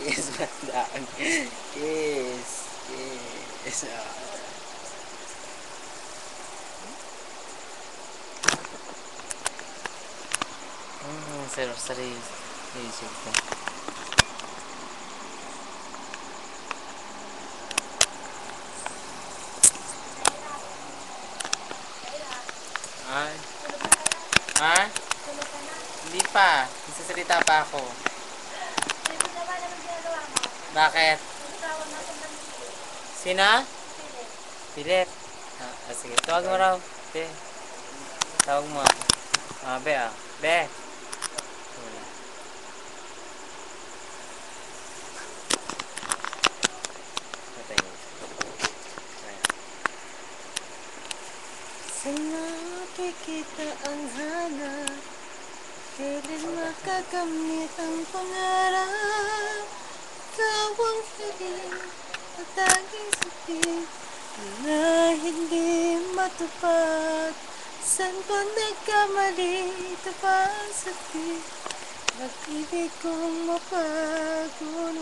Daan. Yes. Yes. Ah. Hmm, sarap sa rin. Isip ko. Ay. Ha? Hindi pa. Nagsasalita pa ako. Bakit? Sina? Philip. Ah, ah, sige. Tawag mo raw. Be. Tawag mo. Ah, be ah. Be. Sana makikita ang hanap Kailan makakamit ang pangarap Ikaw ang sakit Na hindi matupad. San ba nagkamali? Ito pa ang sakit Pag-ibig kong mapagunwari